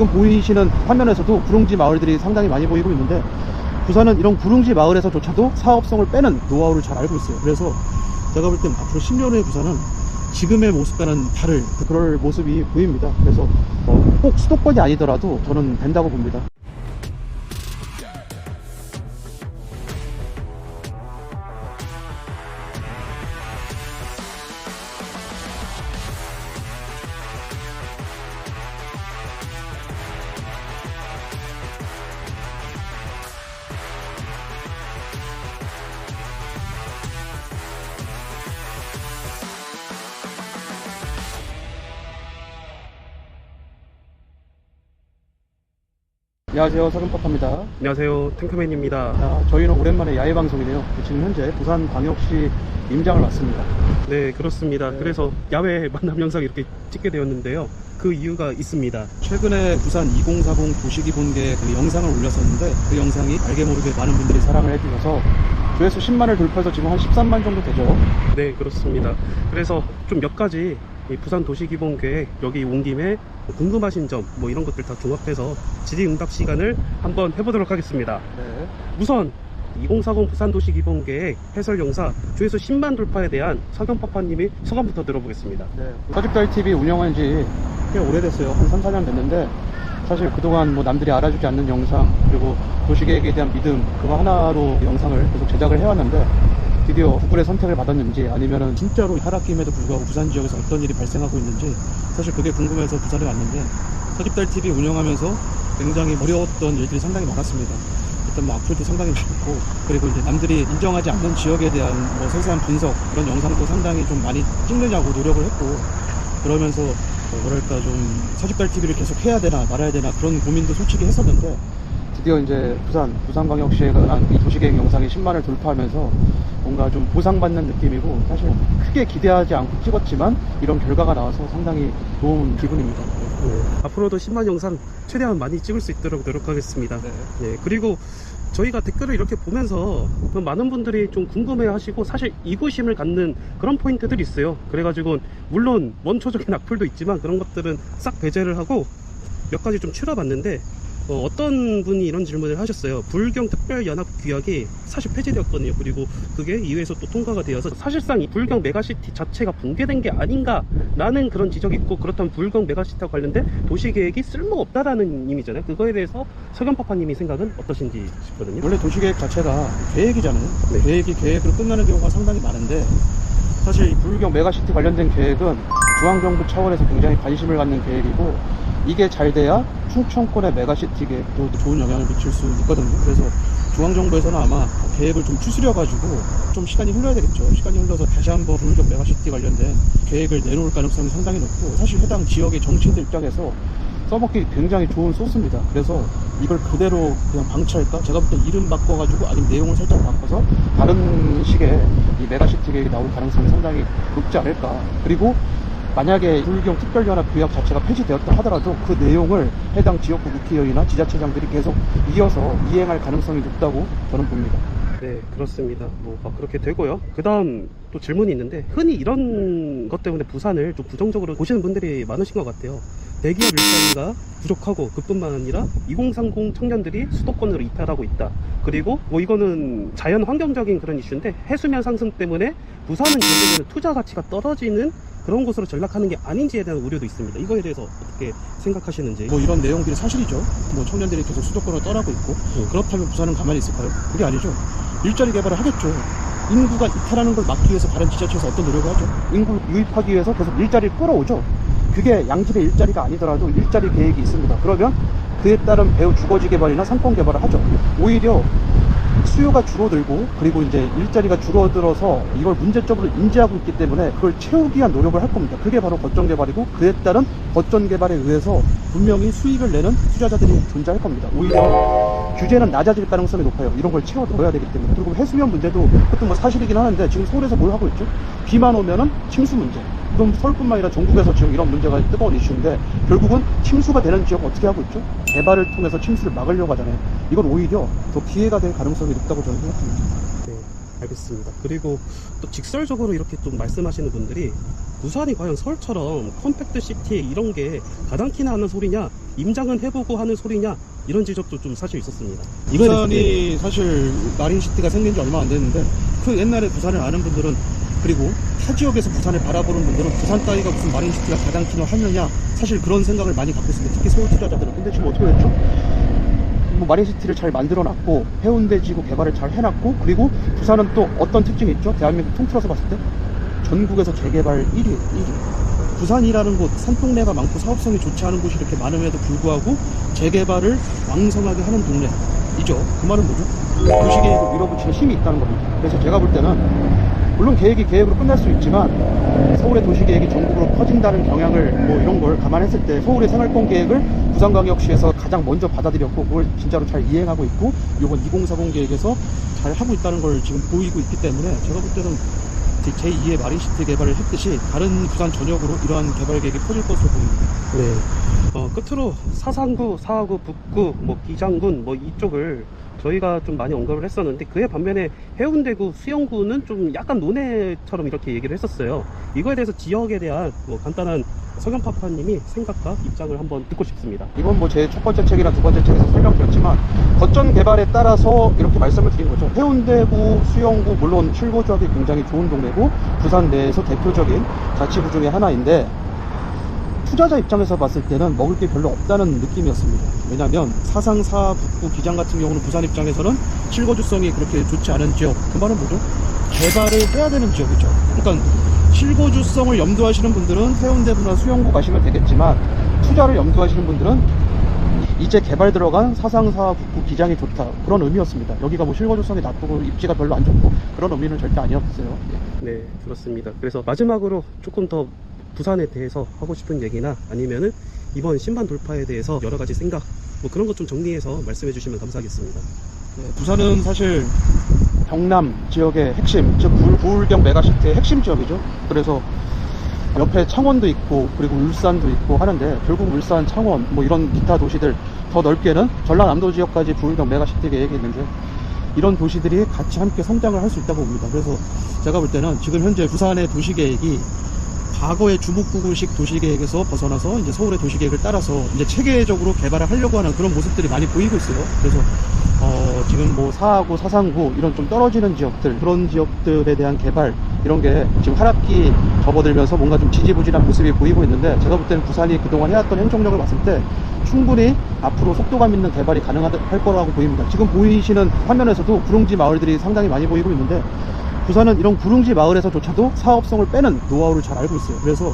지금 보이시는 화면에서도 구릉지 마을들이 상당히 많이 보이고 있는데 부산은 이런 구릉지 마을에서조차도 사업성을 빼는 노하우를 잘 알고 있어요. 그래서 제가 볼 땐 앞으로 10년 후의 부산은 지금의 모습과는 다를 그럴 모습이 보입니다. 그래서 어, 꼭 수도권이 아니더라도 저는 된다고 봅니다. 안녕하세요. 서른파파입니다. 안녕하세요 탱크맨입니다 자, 저희는 오랜만에 야외 방송이네요. 지금 현재 부산광역시 임장을 왔습니다. 네 그렇습니다 네. 그래서 야외 만남 영상 이렇게 찍게 되었는데요 그 이유가 있습니다 최근에 부산 2040 도시기 본계 그 영상을 올렸었는데 그 영상이 알게 모르게 많은 분들이 사랑을 해주셔서 조회수 10만을 돌파해서 지금 한 13만 정도 되죠. 네 그렇습니다 그래서 좀 몇 가지 이 부산 도시기본계획 여기 온 김에 궁금하신 점 뭐 이런 것들 다 종합해서 질의응답 시간을 한번 해보도록 하겠습니다 네. 우선 2040 부산도시 기본계획 해설 영상 조회수 10만 돌파에 대한 석영파파님이 소감부터 들어보겠습니다 네. 서집달 TV 운영한 지 꽤 오래됐어요. 한 3, 4년 됐는데 사실 그동안 뭐 남들이 알아주지 않는 영상 그리고 도시계획에 대한 믿음 그거 하나로 영상을 계속 제작을 해왔는데 드디어 구글의 선택을 받았는지 아니면은 진짜로 하락김에도 불구하고 부산 지역에서 어떤 일이 발생하고 있는지 사실 그게 궁금해서 부산에 왔는데 서집달 TV 운영하면서 굉장히 어려웠던 일들이 상당히 많았습니다. 일단 뭐 악플도 상당히 많고 그리고 이제 남들이 인정하지 않는 지역에 대한 뭐 세세한 분석 그런 영상도 상당히 좀 많이 찍느냐고 노력을 했고 그러면서 뭐 뭐랄까 좀 서집달 TV를 계속 해야 되나 말아야 되나 그런 고민도 솔직히 했었는데 드디어 이제 부산 부산광역시에 관한 이 도시계획 영상이 10만을 돌파하면서 뭔가 좀 보상받는 느낌이고 사실 크게 기대하지 않고 찍었지만 이런 결과가 나와서 상당히 좋은 기분입니다. 네, 앞으로도 10만 영상 최대한 많이 찍을 수 있도록 노력하겠습니다 네. 네, 그리고 저희가 댓글을 이렇게 보면서 많은 분들이 좀 궁금해 하시고 사실 이구심을 갖는 그런 포인트들이 있어요. 그래가지고 물론 원초적인 악플도 있지만 그런 것들은 싹 배제를 하고 몇 가지 좀 추려봤는데 어, 떤 분이 이런 질문을 하셨어요. 불경 특별연합 규약이 사실 폐지되었거든요. 그리고 그게 이후에서 또 통과가 되어서 사실상 이 불경 메가시티 자체가 붕괴된 게 아닌가라는 그런 지적이 있고 그렇다면 불경 메가시티와 관련된 도시계획이 쓸모없다라는 의미잖아요. 그거에 대해서 석연파파님이 생각은 어떠신지 싶거든요. 원래 도시계획 자체가 계획이잖아요. 네. 계획이 계획으로 끝나는 경우가 상당히 많은데 사실 이 불경 메가시티 관련된 계획은 중앙정부 차원에서 굉장히 관심을 갖는 계획이고 이게 잘 돼야 충청권의 메가시티 계획도 좋은 영향을 미칠 수 있거든요. 그래서 중앙정부에서는 아마 계획을 좀 추스려가지고 좀 시간이 흘러야 되겠죠. 시간이 흘러서 다시 한번 불경 메가시티 관련된 계획을 내놓을 가능성이 상당히 높고 사실 해당 지역의 정치인들 입장에서 써먹기 굉장히 좋은 소스입니다. 그래서 이걸 그대로 그냥 방치할까? 제가 볼때 이름 바꿔가지고 아니면 내용을 살짝 바꿔서 다른 식의 이 메가시티 계획이 나올 가능성이 상당히 높지 않을까. 그리고 만약에 불경 특별연합 규약 자체가 폐지되었다 하더라도 그 내용을 해당 지역구 국회의원이나 지자체장들이 계속 이어서 이행할 가능성이 높다고 저는 봅니다. 네, 그렇습니다. 뭐 아, 그렇게 되고요. 그 다음 또 질문이 있는데 흔히 이런 것 때문에 부산을 좀 부정적으로 보시는 분들이 많으신 것 같아요. 대기업 일자리가 부족하고 그뿐만 아니라 2030 청년들이 수도권으로 이탈하고 있다. 그리고 뭐 이거는 자연 환경적인 그런 이슈인데 해수면 상승 때문에 부산은 결국에는 투자 가치가 떨어지는 그런 곳으로 전락하는 게 아닌지에 대한 우려도 있습니다. 이거에 대해서 어떻게 생각하시는지. 뭐 이런 내용들이 사실이죠. 뭐 청년들이 계속 수도권으로 떠나고 있고 네. 그렇다면 부산은 가만히 있을까요? 그게 아니죠. 일자리 개발을 하겠죠. 인구가 이탈하는 걸 막기 위해서 다른 지자체에서 어떤 노력을 하죠? 인구 유입하기 위해서 계속 일자리를 끌어오죠. 그게 양질의 일자리가 아니더라도 일자리 계획이 있습니다. 그러면 그에 따른 배우 주거지 개발이나 상권 개발을 하죠. 오히려 수요가 줄어들고 그리고 이제 일자리가 줄어들어서 이걸 문제점으로 인지하고 있기 때문에 그걸 채우기 위한 노력을 할 겁니다. 그게 바로 거점 개발이고 그에 따른 거점 개발에 의해서 분명히 수익을 내는 투자자들이 존재할 겁니다. 오히려 규제는 낮아질 가능성이 높아요. 이런 걸 채워 넣어야 되기 때문에. 그리고 해수면 문제도 그것도 뭐 사실이긴 하는데 지금 서울에서 뭘 하고 있죠? 비만 오면은 침수 문제. 그럼 서울뿐만 아니라 전국에서 지금 이런 문제가 뜨거운 이슈인데 결국은 침수가 되는 지역 어떻게 하고 있죠? 개발을 통해서 침수를 막으려고 하잖아요. 이건 오히려 더 기회가 될 가능성이 높다고 저는 생각합니다. 네. 알겠습니다. 그리고 또 직설적으로 이렇게 좀 말씀하시는 분들이 부산이 과연 서울처럼 컴팩트 시티 이런 게 가당키나 하는 소리냐, 임장은 해보고 하는 소리냐 이런 지적도 좀 사실 있었습니다. 부산이 사실 마린시티가 생긴 지 얼마 안 됐는데 그 옛날에 부산을 아는 분들은 그리고 타 지역에서 부산을 바라보는 분들은 부산 따위가 무슨 마린시티가 가장 키노 하느냐 사실 그런 생각을 많이 갖고 있습니다. 특히 서울 투자자들은. 근데 지금 어떻게 됐죠? 뭐 마린시티를 잘 만들어 놨고 해운대 지구 개발을 잘 해놨고 그리고 부산은 또 어떤 특징이 있죠? 대한민국 통틀어서 봤을 때 전국에서 재개발 1위, 1위. 부산이라는 곳 산동네가 많고 사업성이 좋지 않은 곳이 이렇게 많음에도 불구하고 재개발을 왕성하게 하는 동네 이죠. 그 말은 뭐죠? 도시계획을 밀어붙이는 힘이 있다는 겁니다. 그래서 제가 볼 때는 물론 계획이 계획으로 끝날 수 있지만 서울의 도시 계획이 전국으로 퍼진다는 경향을 뭐 이런 걸 감안했을 때 서울의 생활권 계획을 부산광역시에서 가장 먼저 받아들였고 그걸 진짜로 잘 이행하고 있고 이번 2040 계획에서 잘 하고 있다는 걸 지금 보이고 있기 때문에 제가 볼 때는 제2의 마린시티 개발을 했듯이 다른 부산 전역으로 이러한 개발 계획이 퍼질 것으로 보입니다. 네. 어, 끝으로 사상구, 사하구, 북구, 뭐 기장군 뭐 이쪽을 저희가 좀 많이 언급을 했었는데 그에 반면에 해운대구, 수영구는 좀 약간 논해처럼 이렇게 얘기를 했었어요. 이거에 대해서 지역에 대한 뭐 간단한 석연파파님이 생각과 입장을 한번 듣고 싶습니다. 이건 뭐 제 첫 번째 책이나 두 번째 책에서 설명드렸지만 거점 개발에 따라서 이렇게 말씀을 드린 거죠. 해운대구, 수영구 물론 출고 조합이 굉장히 좋은 동네고 부산 내에서 대표적인 자치구 중에 하나인데 투자자 입장에서 봤을 때는 먹을 게 별로 없다는 느낌이었습니다. 왜냐하면 사상사 북구 기장 같은 경우는 부산 입장에서는 실거주성이 그렇게 좋지 않은 지역. 그 말은 뭐죠? 개발을 해야 되는 지역이죠. 그러니까 실거주성을 염두하시는 분들은 해운대구나 수영구 가시면 되겠지만 투자를 염두하시는 분들은 이제 개발 들어간 사상사 북구 기장이 좋다 그런 의미였습니다. 여기가 뭐 실거주성이 나쁘고 입지가 별로 안 좋고 그런 의미는 절대 아니었어요. 예. 네, 그렇습니다. 그래서 마지막으로 조금 더 부산에 대해서 하고 싶은 얘기나 아니면은 이번 신반 돌파에 대해서 여러 가지 생각 뭐 그런 것 좀 정리해서 말씀해 주시면 감사하겠습니다. 네, 부산은 사실 경남 지역의 핵심, 즉 부울- 부울경 메가시티의 핵심 지역이죠. 그래서 옆에 창원도 있고 그리고 울산도 있고 하는데 결국 울산, 창원 뭐 이런 기타 도시들 더 넓게는 전라남도 지역까지 부울경 메가시티 계획이 있는데 이런 도시들이 같이 함께 성장을 할 수 있다고 봅니다. 그래서 제가 볼 때는 지금 현재 부산의 도시 계획이 과거의 주목구구식 도시계획에서 벗어나서 이제 서울의 도시계획을 따라서 이제 체계적으로 개발을 하려고 하는 그런 모습들이 많이 보이고 있어요. 그래서 어, 지금 뭐 사하구, 사상구 이런 좀 떨어지는 지역들 그런 지역들에 대한 개발 이런 게 지금 하락기 접어들면서 뭔가 좀 지지부진한 모습이 보이고 있는데 제가 볼 때는 부산이 그동안 해왔던 행정력을 봤을 때 충분히 앞으로 속도감 있는 개발이 가능할 거라고 보입니다. 지금 보이시는 화면에서도 구릉지 마을들이 상당히 많이 보이고 있는데 부산은 이런 구릉지 마을에서조차도 사업성을 빼는 노하우를 잘 알고 있어요. 그래서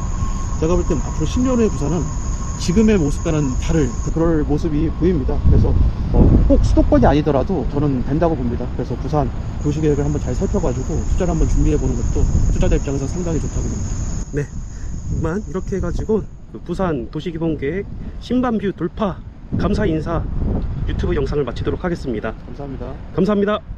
제가 볼 땐 앞으로 10년 후의 부산은 지금의 모습과는 다를 그럴 모습이 보입니다. 그래서 어, 꼭 수도권이 아니더라도 저는 된다고 봅니다. 그래서 부산 도시계획을 한번 잘 살펴가지고 투자를 한번 준비해보는 것도 투자자 입장에서 상당히 좋다고 봅니다. 네, 그만 이렇게 해가지고 그 부산 도시기본계획 신반뷰 돌파 감사 인사 유튜브 영상을 마치도록 하겠습니다. 감사합니다. 감사합니다.